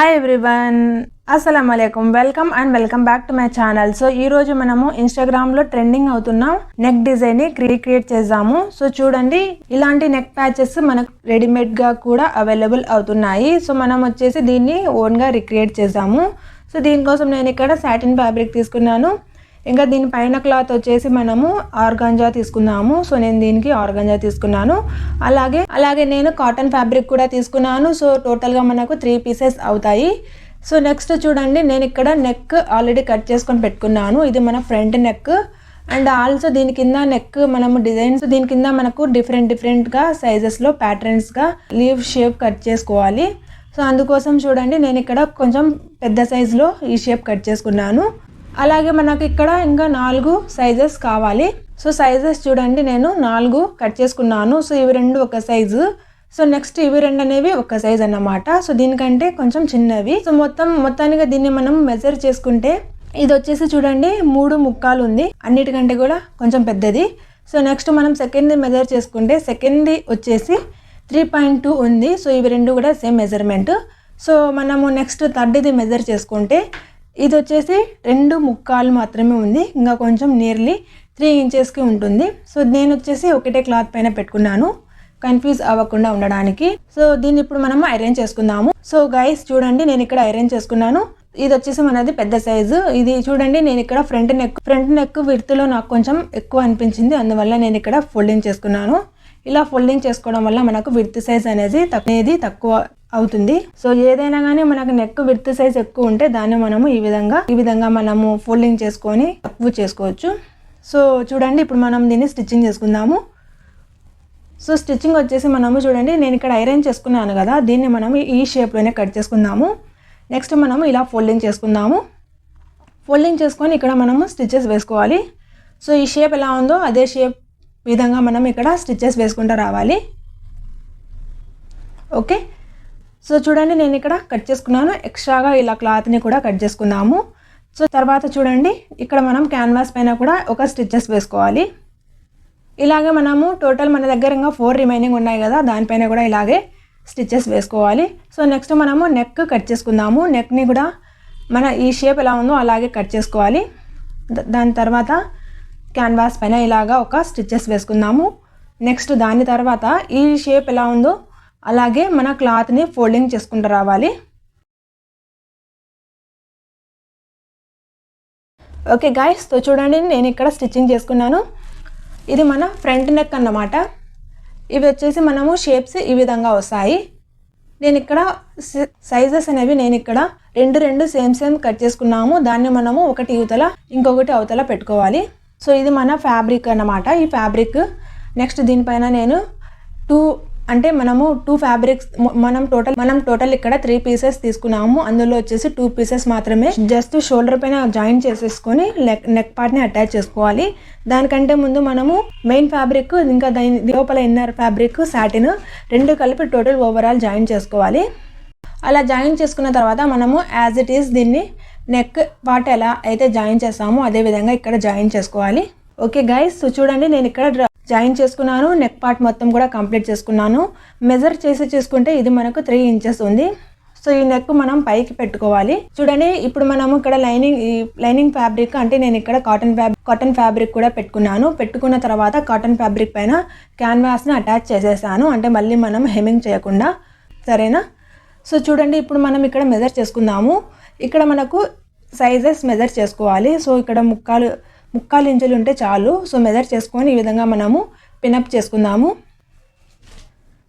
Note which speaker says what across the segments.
Speaker 1: Hi everyone అస్సలం అయికం welcome and welcome back to my channel so ఈ రోజు మనము ఇన్స్టాగ్రామ్లో ట్రెండింగ్ అవుతున్న నెక్ డిజైన్ని చేసాము చేద్దాము. సో చూడండి ఇలాంటి నెక్ ప్యాచెస్ మనకు రెడీమేడ్గా కూడా అవైలబుల్ అవుతున్నాయి. సో మనం వచ్చేసి దీన్ని ఓన్గా రిక్రియేట్ చేద్దాము. సో దీనికోసం నేను ఇక్కడ సాటిన్ ఫ్యాబ్రిక్ తీసుకున్నాను. ఇంకా దీని పైన క్లాత్ వచ్చేసి మనము ఆర్గాంజా తీసుకున్నాము. సో నేను దీనికి ఆర్గాంజా తీసుకున్నాను. అలాగే అలాగే నేను కాటన్ ఫ్యాబ్రిక్ కూడా తీసుకున్నాను. సో టోటల్గా మనకు త్రీ పీసెస్ అవుతాయి. సో నెక్స్ట్ చూడండి నేను ఇక్కడ నెక్ ఆల్రెడీ కట్ చేసుకొని పెట్టుకున్నాను. ఇది మన ఫ్రంట్ నెక్. అండ్ ఆల్సో దీని కింద నెక్ మనము డిజైన్స్ దీని కింద మనకు డిఫరెంట్ డిఫరెంట్గా సైజెస్లో ప్యాటర్న్స్గా లీవ్ షేప్ కట్ చేసుకోవాలి. సో అందుకోసం చూడండి నేను ఇక్కడ కొంచెం పెద్ద సైజులో ఈ షేప్ కట్ చేసుకున్నాను. అలాగే మనకు ఇక్కడ ఇంకా నాలుగు సైజెస్ కావాలి. సో సైజెస్ చూడండి నేను నాలుగు కట్ చేసుకున్నాను. సో ఇవి రెండు ఒక సైజు సో నెక్స్ట్ ఇవి రెండు అనేవి ఒక సైజ్ అన్నమాట. సో దీనికంటే కొంచెం చిన్నవి. సో మొత్తం మొత్తానికి దీన్ని మనం మెజర్ చేసుకుంటే ఇది వచ్చేసి చూడండి మూడు ముక్కాలు ఉంది. అన్నిటికంటే కూడా కొంచెం పెద్దది. సో నెక్స్ట్ మనం సెకండ్ మెజర్ చేసుకుంటే సెకండ్ వచ్చేసి త్రీ పాయింట్ టూ ఉంది. సో ఇవి రెండు కూడా సేమ్ మెజర్మెంట్ సో మనము నెక్స్ట్ థర్డ్ది మెజర్ చేసుకుంటే ఇది వచ్చేసి రెండు ముక్కాలు మాత్రమే ఉంది. ఇంకా కొంచెం నియర్లీ త్రీ ఇంచెస్కి ఉంటుంది. సో నేను వచ్చేసి ఒకటే క్లాత్ పైన పెట్టుకున్నాను. కన్ఫ్యూజ్ అవ్వకుండా ఉండడానికి. సో దీన్ని ఇప్పుడు మనం ఐరన్ చేసుకుందాము. సో గైస్ చూడండి నేను ఇక్కడ ఐరన్ చేసుకున్నాను. ఇది వచ్చేసి మనది పెద్ద సైజు ఇది చూడండి నేను ఇక్కడ ఫ్రంట్ నెక్ ఫ్రంట్ నెక్ విడుతులో నాకు కొంచెం ఎక్కువ అనిపించింది. అందువల్ల నేను ఇక్కడ ఫోల్డింగ్ చేసుకున్నాను. ఇలా ఫోల్డింగ్ చేసుకోవడం వల్ల మనకు విడ్త్ సైజ్ అనేది అనేది తక్కువ అవుతుంది. సో ఏదైనా కానీ మనకు నెక్ విడ్త్ సైజ్ ఎక్కువ ఉంటే దాన్ని మనము ఈ విధంగా ఈ విధంగా మనము ఫోల్డింగ్ చేసుకొని తక్కువ చేసుకోవచ్చు. సో చూడండి ఇప్పుడు మనం దీన్ని స్టిచ్చింగ్ చేసుకుందాము. సో స్టిచ్చింగ్ వచ్చేసి మనము చూడండి నేను ఇక్కడ ఐరన్ చేసుకున్నాను కదా దీన్ని మనం ఈ షేప్లోనే కట్ చేసుకుందాము. నెక్స్ట్ మనము ఇలా ఫోల్డింగ్ చేసుకుందాము. ఫోల్డింగ్ చేసుకొని ఇక్కడ మనము స్టిచ్చెస్ వేసుకోవాలి. సో ఈ షేప్ ఎలా ఉందో అదే షేప్ విధంగా మనం ఇక్కడ స్టిచ్చెస్ వేసుకుంటూ రావాలి. ఓకే సో చూడండి నేను ఇక్కడ కట్ చేసుకున్నాను. ఎక్స్ట్రాగా ఇలా క్లాత్ని కూడా కట్ చేసుకుందాము సో తర్వాత చూడండి ఇక్కడ మనం క్యాన్వాస్ పైన కూడా ఒక స్టిచ్చెస్ వేసుకోవాలి. ఇలాగే మనము టోటల్ మన దగ్గర ఇంకా ఫోర్ రిమైనింగ్ ఉన్నాయి కదా దానిపైన కూడా ఇలాగే స్టిచ్చెస్ వేసుకోవాలి. సో నెక్స్ట్ మనము నెక్ కట్ చేసుకుందాము. నెక్ని కూడా మన ఈ షేప్ ఎలా ఉందో అలాగే కట్ చేసుకోవాలి. దాని తర్వాత క్యాన్వాస్ పైన ఇలాగా ఒక స్టిచ్చెస్ వేసుకుందాము. నెక్స్ట్ దాని తర్వాత ఈ షేప్ ఎలా ఉందో అలాగే మన క్లాత్ని ఫోల్డింగ్ చేసుకుంటూ రావాలి. ఓకే గాయస్తో చూడండి నేను ఇక్కడ స్టిచ్చింగ్ చేసుకున్నాను. ఇది మన ఫ్రంట్ నెక్ అన్నమాట. ఇవి వచ్చేసి మనము షేప్స్ ఈ విధంగా వస్తాయి. నేను ఇక్కడ సైజెస్ అనేవి నేను ఇక్కడ రెండు రెండు సేమ్ సేమ్ కట్ చేసుకున్నాము. దాన్ని మనము ఒకటి ఇవతల ఇంకొకటి అవతల పెట్టుకోవాలి. సో ఇది మన ఫ్యాబ్రిక్ అన్నమాట. ఈ ఫ్యాబ్రిక్ నెక్స్ట్ దీనిపైన నేను టూ అంటే మనము టూ ఫ్యాబ్రిక్స్ మనం టోటల్ మనం టోటల్ ఇక్కడ త్రీ పీసెస్ తీసుకున్నాము. అందులో వచ్చేసి టూ పీసెస్ మాత్రమే. జస్ట్ షోల్డర్ పైన జాయిన్ చేసేసుకొని నెక్ నెక్ పార్ట్ని అటాచ్ చేసుకోవాలి. దానికంటే ముందు మనము మెయిన్ ఫ్యాబ్రిక్ ఇంకా దాని లోపల ఇన్నర్ ఫ్యాబ్రిక్ సాటిన్ రెండు కలిపి టోటల్ ఓవరాల్ జాయిన్ చేసుకోవాలి. అలా జాయిన్ చేసుకున్న తర్వాత మనము యాజ్ ఇట్ ఈస్ దీన్ని నెక్ పార్ట్ ఎలా అయితే జాయిన్ చేస్తామో అదే విధంగా ఇక్కడ జాయిన్ చేసుకోవాలి. ఓకే గైస్ సో చూడండి నేను ఇక్కడ జాయిన్ చేసుకున్నాను నెక్ పార్ట్ మొత్తం కూడా కంప్లీట్ చేసుకున్నాను. మెజర్ చేసి చూసుకుంటే ఇది మనకు త్రీ ఇంచెస్ ఉంది. సో ఈ నెక్ మనం పైకి పెట్టుకోవాలి. చూడండి ఇప్పుడు మనము ఇక్కడ లైనింగ్ ఈ లైనింగ్ ఫ్యాబ్రిక్ అంటే నేను ఇక్కడ కాటన్ ఫ్యాబ్రిక్ కాటన్ ఫ్యాబ్రిక్ కూడా పెట్టుకున్నాను. పెట్టుకున్న తర్వాత కాటన్ ఫ్యాబ్రిక్ పైన క్యాన్వాస్ని అటాచ్ చేసేసాను. అంటే మళ్ళీ మనం హెమింగ్ చేయకుండా. సరేనా? సో చూడండి ఇప్పుడు మనం ఇక్కడ మెజర్ చేసుకుందాము. ఇక్కడ మనకు సైజెస్ మెజర్ చేసుకోవాలి. సో ఇక్కడ ముక్కాలు ముక్కాలు ఇంచులు ఉంటే చాలు. సో మెజర్ చేసుకొని ఈ విధంగా మనము పినప్ చేసుకుందాము.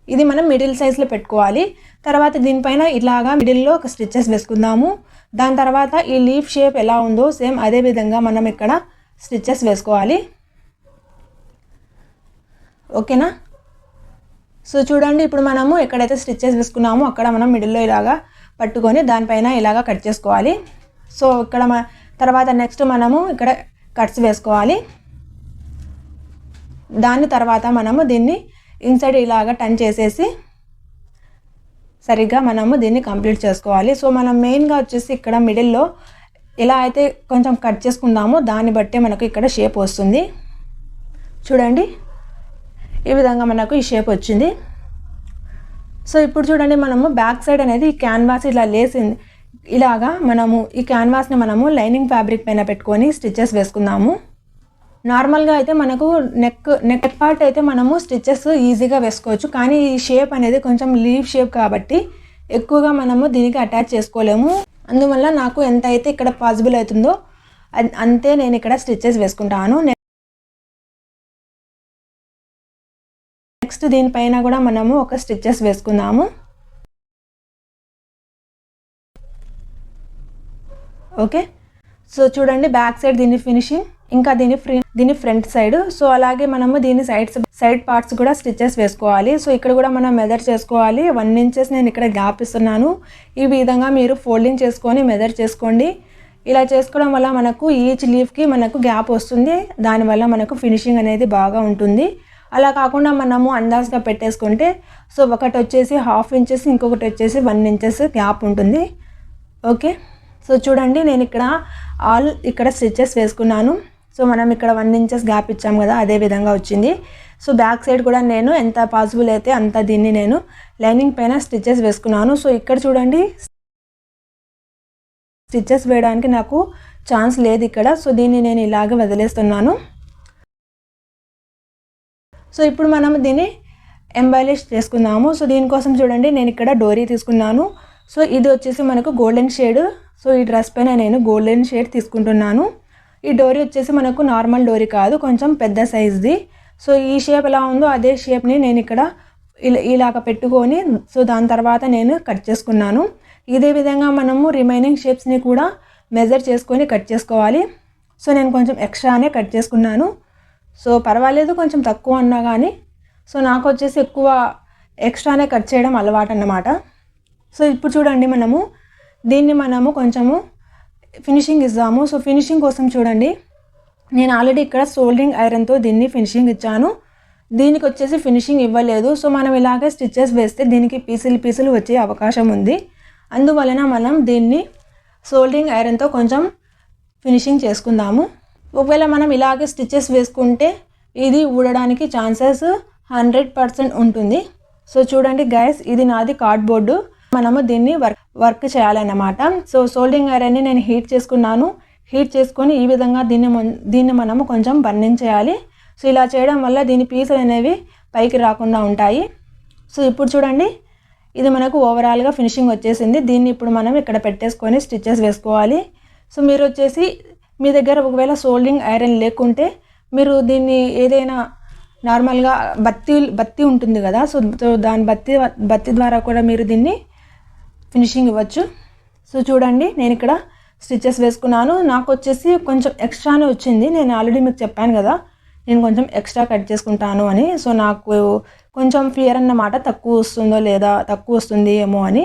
Speaker 1: ఇది మనం మిడిల్ సైజ్లో పెట్టుకోవాలి. తర్వాత దీనిపైన ఇలాగా మిడిల్లో ఒక స్టిచ్చెస్ వేసుకుందాము. దాని తర్వాత ఈ లీఫ్ షేప్ ఎలా ఉందో సేమ్ అదే విధంగా మనం ఇక్కడ స్టిచ్చెస్ వేసుకోవాలి. ఓకేనా? సో చూడండి ఇప్పుడు మనము ఎక్కడైతే స్టిచ్చెస్ వేసుకున్నామో అక్కడ మనం మిడిల్లో ఇలాగా పట్టుకొని దానిపైన ఇలాగా కట్ చేసుకోవాలి. సో ఇక్కడ మ- తర్వాత నెక్స్ట్ మనము ఇక్కడ కట్స్ వేసుకోవాలి. దాని తర్వాత మనము దీన్ని ఇన్సైడ్ ఇలాగా టర్న్ చేసేసి సరిగ్గా మనము దీన్ని కంప్లీట్ చేసుకోవాలి. సో మనం మెయిన్గా వచ్చేసి ఇక్కడ మిడిల్లో ఎలా అయితే కొంచెం కట్ చేసుకుందామో. దాన్ని బట్టే మనకు ఇక్కడ షేప్ వస్తుంది. చూడండి. ఈ విధంగా మనకు ఈ షేప్ వచ్చింది. సో ఇప్పుడు చూడండి మనము బ్యాక్ సైడ్ అనేది ఈ క్యాన్వాస్ ఇలా లేసింది. ఇలాగా మనము ఈ క్యాన్వాస్ని మనము లైనింగ్ ఫ్యాబ్రిక్ పైన పెట్టుకొని స్టిచ్చెస్ వేసుకుందాము. నార్మల్గా అయితే మనకు నెక్ నెక్ పార్ట్ అయితే మనము స్టిచ్చెస్ ఈజీగా వేసుకోవచ్చు. కానీ ఈ షేప్ అనేది కొంచెం లీవ్ షేప్ కాబట్టి ఎక్కువగా మనము దీనికి అటాచ్ చేసుకోలేము. అందువల్ల నాకు ఎంత అయితే ఇక్కడ పాసిబుల్ అవుతుందో అంతే నేను ఇక్కడ స్టిచ్చెస్ వేసుకుంటాను. నెక్స్ట్ దీనిపైన కూడా మనము ఒక స్టిచ్చెస్ వేసుకుందాము. ఓకే? సో చూడండి బ్యాక్ సైడ్ దీని ఫినిషింగ్ ఇంకా దీని ఫ్రీ దీని ఫ్రంట్ సైడ్ సో అలాగే మనము దీని సైడ్స్ సైడ్ పార్ట్స్ కూడా స్టిచెస్ వేసుకోవాలి. సో ఇక్కడ కూడా మనం మెజర్ చేసుకోవాలి. వన్ ఇంచెస్ నేను ఇక్కడ గ్యాప్ ఇస్తున్నాను. ఈ విధంగా మీరు ఫోల్డింగ్ చేసుకొని మెజర్ చేసుకోండి. ఇలా చేసుకోవడం వల్ల మనకు ఈచ్ లీఫ్కి మనకు గ్యాప్ వస్తుంది. దానివల్ల మనకు ఫినిషింగ్ అనేది బాగా ఉంటుంది. అలా కాకుండా మనము అందాజ్గా పెట్టేసుకుంటే సో ఒకటి వచ్చేసి హాఫ్ ఇంచెస్ ఇంకొకటి వచ్చేసి వన్ ఇంచెస్ గ్యాప్ ఉంటుంది. ఓకే? సో చూడండి నేను ఇక్కడ ఆల్ ఇక్కడ స్టిచ్చెస్ వేసుకున్నాను. సో మనం ఇక్కడ వన్ ఇంచెస్ గ్యాప్ ఇచ్చాం కదా అదే విధంగా వచ్చింది. సో బ్యాక్ సైడ్ కూడా నేను ఎంత పాసిబుల్ అయితే అంత దీన్ని నేను లైనింగ్ పైన స్టిచ్చెస్ వేసుకున్నాను. సో ఇక్కడ చూడండి స్టిచ్చెస్ వేయడానికి నాకు ఛాన్స్ లేదు ఇక్కడ. సో దీన్ని నేను ఇలాగే వదిలేస్తున్నాను. సో ఇప్పుడు మనం దీన్ని ఎంబాలిష్ చేసుకుందాము. సో దీనికోసం చూడండి నేను ఇక్కడ డోరీ తీసుకున్నాను. సో ఇది వచ్చేసి మనకు గోల్డెన్ షేడ్ సో ఈ డ్రెస్ పైన నేను గోల్డెన్ షేడ్ తీసుకుంటున్నాను. ఈ డోరీ వచ్చేసి మనకు నార్మల్ డోరీ కాదు కొంచెం పెద్ద సైజ్ది. సో ఈ షేప్ ఎలా ఉందో అదే షేప్ని నేను ఇక్కడ ఇలా ఇలాగ పెట్టుకొని సో దాని తర్వాత నేను కట్ చేసుకున్నాను. ఇదే విధంగా మనము రిమైనింగ్ షేప్స్ని కూడా మెజర్ చేసుకొని కట్ చేసుకోవాలి. సో నేను కొంచెం ఎక్స్ట్రానే కట్ చేసుకున్నాను. సో పర్వాలేదు కొంచెం తక్కువ అన్నా కానీ సో నాకు వచ్చేసి ఎక్కువ ఎక్స్ట్రానే కట్ చేయడం అలవాటు అన్నమాట. సో ఇప్పుడు చూడండి మనము దీన్ని మనము కొంచెము ఫినిషింగ్ ఇద్దాము. సో ఫినిషింగ్ కోసం చూడండి. నేను ఆల్రెడీ ఇక్కడ సోల్డింగ్ ఐరన్తో దీన్ని ఫినిషింగ్ ఇచ్చాను. దీనికి వచ్చేసి ఫినిషింగ్ ఇవ్వలేదు. సో మనం ఇలాగే స్టిచ్చెస్ వేస్తే దీనికి పీసులు పీసులు వచ్చే అవకాశం ఉంది. అందువలన మనం దీన్ని సోల్డింగ్ ఐరన్తో కొంచెం ఫినిషింగ్ చేసుకుందాము. ఒకవేళ మనం ఇలాగే స్టిచ్చెస్ వేసుకుంటే ఇది ఊడడానికి ఛాన్సెస్ హండ్రెడ్ పర్సెంట్ ఉంటుంది. సో చూడండి గైస్ ఇది నాది కార్డ్బోర్డు మనము దీన్ని వర్క్ వర్క్ చేయాలన్నమాట. సో సోల్డింగ్ ఐరన్ని నేను హీట్ చేసుకున్నాను. హీట్ చేసుకొని ఈ విధంగా దీన్ని దీన్ని మనము కొంచెం బర్నింగ్ చేయాలి. సో ఇలా చేయడం వల్ల దీని పీసులు అనేవి పైకి రాకుండా ఉంటాయి. సో ఇప్పుడు చూడండి. ఇది మనకు ఓవరాల్గా ఫినిషింగ్ వచ్చేసింది. దీన్ని ఇప్పుడు మనం ఇక్కడ పెట్టేసుకొని స్టిచెస్ వేసుకోవాలి. సో మీరు వచ్చేసి మీ దగ్గర ఒకవేళ సోల్డింగ్ ఐరన్ లేకుంటే మీరు దీన్ని ఏదైనా నార్మల్గా బత్తి బత్తి ఉంటుంది కదా. సో సో దాని బత్తి బత్తి ద్వారా కూడా మీరు దీన్ని ఫినిషింగ్ ఇవ్వచ్చు. సో చూడండి నేను ఇక్కడ స్టిచెస్ వేసుకున్నాను. నాకు వచ్చేసి కొంచెం ఎక్స్ట్రానే వచ్చింది. నేను ఆల్రెడీ మీకు చెప్పాను కదా నేను కొంచెం ఎక్స్ట్రా కట్ చేసుకుంటాను అని. సో నాకు కొంచెం ఫియర్ అన్నమాట తక్కువ వస్తుందో లేదా తక్కువ వస్తుంది ఏమో అని.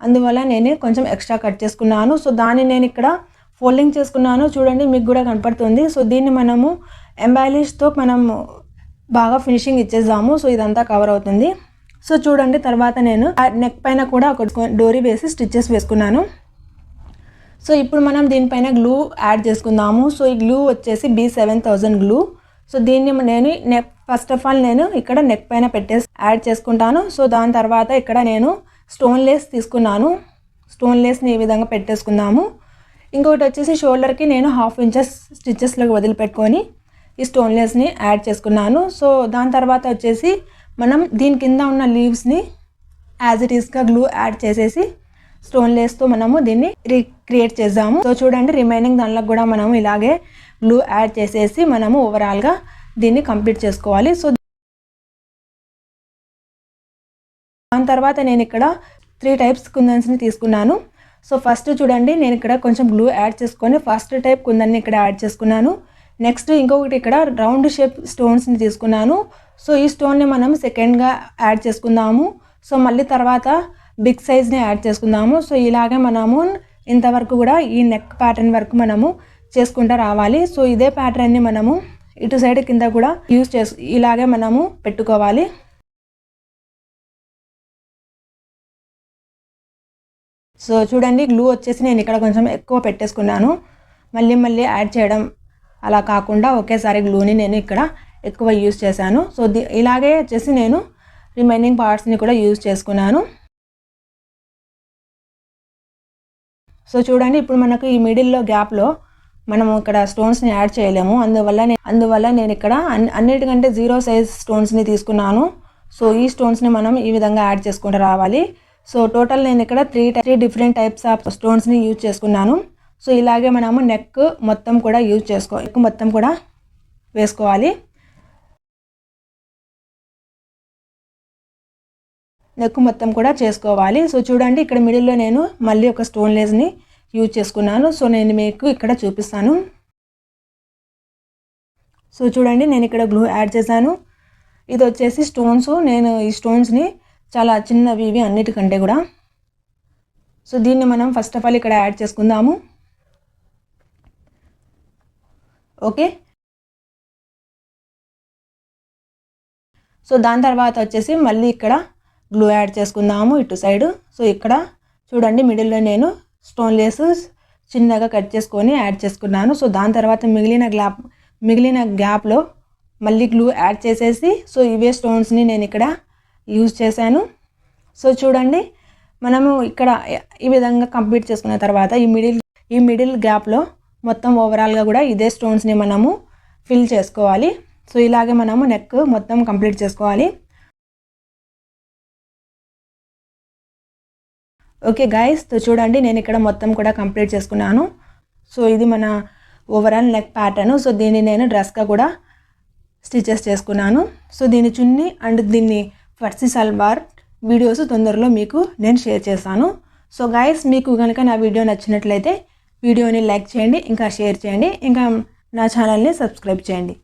Speaker 1: అందువల్ల నేను కొంచెం ఎక్స్ట్రా కట్ చేసుకున్నాను. సో దాన్ని నేను ఇక్కడ ఫోల్డింగ్ చేసుకున్నాను. చూడండి మీకు కూడా కనపడుతుంది. సో దీన్ని మనము ఎంబాలిష్తో మనం బాగా ఫినిషింగ్ ఇచ్చేద్దాము సో ఇదంతా కవర్ అవుతుంది. సో చూడండి తర్వాత నేను నెక్ పైన కూడా ఒక డోరీ వేసి స్టిచ్చెస్ వేసుకున్నాను. సో ఇప్పుడు మనం దీనిపైన గ్లూ యాడ్ చేసుకుందాము. సో ఈ గ్లూ వచ్చేసి B seven thousand glue. So దీన్ని నేను నెక్ ఫస్ట్ ఆఫ్ ఆల్ నేను ఇక్కడ నెక్ పైన పెట్టేసి యాడ్ చేసుకుంటాను. సో దాని తర్వాత ఇక్కడ నేను స్టోన్ లేస్ తీసుకున్నాను. స్టోన్ లేస్ని ఈ విధంగా పెట్టేసుకుందాము. ఇంకొకటి వచ్చేసి షోల్డర్కి నేను హాఫ్ ఇంచెస్ స్టిచ్చెస్లోకి వదిలిపెట్టుకొని ఈ స్టోన్ లేస్ని యాడ్ చేసుకున్నాను. సో దాని తర్వాత వచ్చేసి మనం దీని కింద ఉన్న లీవ్స్ని యాజ్ ఇట్ ఈస్గా గ్లూ యాడ్ చేసేసి స్టోన్ లేస్తో మనము దీన్ని రీక్రియేట్ చేద్దాము. సో చూడండి రిమైనింగ్ దానిలో కూడా మనము ఇలాగే గ్లూ యాడ్ చేసేసి మనము ఓవరాల్గా దీన్ని కంప్లీట్ చేసుకోవాలి. సో దాని తర్వాత నేను ఇక్కడ త్రీ టైప్స్ కుందన్స్ని తీసుకున్నాను. సో ఫస్ట్ చూడండి నేను ఇక్కడ కొంచెం గ్లూ యాడ్ చేసుకొని ఫస్ట్ టైప్ కుందన్ని ఇక్కడ యాడ్ చేసుకున్నాను. నెక్స్ట్ ఇంకొకటి ఇక్కడ రౌండ్ షేప్ స్టోన్స్ని తీసుకున్నాను. సో ఈ స్టోన్ని మనం సెకండ్గా యాడ్ చేసుకుందాము. సో మళ్ళీ తర్వాత బిగ్ సైజ్ని యాడ్ చేసుకుందాము. సో ఇలాగే మనము ఇంతవరకు కూడా ఈ నెక్ ప్యాటర్న్ వరకు మనము చేసుకుంటూ రావాలి. సో ఇదే ప్యాటర్న్ని మనము ఇటు సైడ్ కింద కూడా యూస్ చేసు ఇలాగే మనము పెట్టుకోవాలి. సో చూడండి గ్లూ వచ్చేసి నేను ఇక్కడ కొంచెం ఎక్కువ పెట్టేసుకున్నాను. మళ్ళీ మళ్ళీ యాడ్ చేయడం అలా కాకుండా ఒకేసారి గ్లూని నేను ఇక్కడ ఎక్కువ యూస్ చేశాను. సో ఇలాగే వచ్చేసి నేను రిమైనింగ్ పార్ట్స్ని కూడా యూజ్ చేసుకున్నాను. సో చూడండి ఇప్పుడు మనకు ఈ మిడిల్లో గ్యాప్లో మనం ఇక్కడ స్టోన్స్ని యాడ్ చేయలేము. అందువల్ల అందువల్ల నేను ఇక్కడ అన్నిటికంటే జీరో సైజ్ స్టోన్స్ని తీసుకున్నాను. సో ఈ స్టోన్స్ని మనం ఈ విధంగా యాడ్ చేసుకుంటూ రావాలి. సో టోటల్ నేను ఇక్కడ three three different types of స్టోన్స్ని use చేసుకున్నాను. సో ఇలాగే మనము నెక్ మొత్తం కూడా యూజ్ చేసుకో నెక్ మొత్తం కూడా వేసుకోవాలి. నెక్ మొత్తం కూడా చేసుకోవాలి. సో చూడండి ఇక్కడ మిడిల్లో నేను మళ్ళీ ఒక స్టోన్ లేస్ని యూజ్ చేసుకున్నాను. సో నేను మీకు ఇక్కడ చూపిస్తాను. సో చూడండి నేను ఇక్కడ గ్లూ యాడ్ చేశాను. ఇది వచ్చేసి స్టోన్స్ నేను ఈ స్టోన్స్ని చాలా చిన్నవి ఇవి అన్నిటికంటే కూడా. సో దీన్ని మనం ఫస్ట్ ఆఫ్ ఆల్ ఇక్కడ యాడ్ చేసుకుందాము. ఓకే? సో దాని తర్వాత వచ్చేసి మళ్ళీ ఇక్కడ గ్లూ యాడ్ చేసుకుందాము ఇటు సైడ్. సో ఇక్కడ చూడండి మిడిల్లో నేను స్టోన్ లేస్ చిన్నగా కట్ చేసుకొని యాడ్ చేసుకున్నాను. సో దాని తర్వాత మిగిలిన గ్యాప్ మిగిలిన గ్యాప్లో మళ్ళీ గ్లూ యాడ్ చేసేసి సో ఇవే స్టోన్స్ని నేను ఇక్కడ యూజ్ చేశాను. సో చూడండి మనము ఇక్కడ ఈ విధంగా కంప్లీట్ చేసుకున్న తర్వాత ఈ మిడిల్ ఈ మిడిల్ గ్యాప్లో మొత్తం ఓవరాల్గా కూడా ఇదే స్టోన్స్ని మనము ఫిల్ చేసుకోవాలి. సో ఇలాగే మనము నెక్ మొత్తం కంప్లీట్ చేసుకోవాలి. ఓకే గాయస్ చూడండి నేను ఇక్కడ మొత్తం కూడా కంప్లీట్ చేసుకున్నాను. సో ఇది మన ఓవరాల్ నెక్ ప్యాటర్న్ సో దీన్ని నేను డ్రెస్గా కూడా స్టిచెస్ చేసుకున్నాను. సో దీని చున్ని అండ్ దీన్ని ఫర్సీ సల్వార్ వీడియోస్ తొందరలో మీకు నేను షేర్ చేశాను సో గాయస్ మీకు కనుక నా వీడియో నచ్చినట్లయితే వీడియోని లైక్ చేయండి ఇంకా షేర్ చేయండి ఇంకా నా ఛానల్ని సబ్స్క్రైబ్ చేయండి.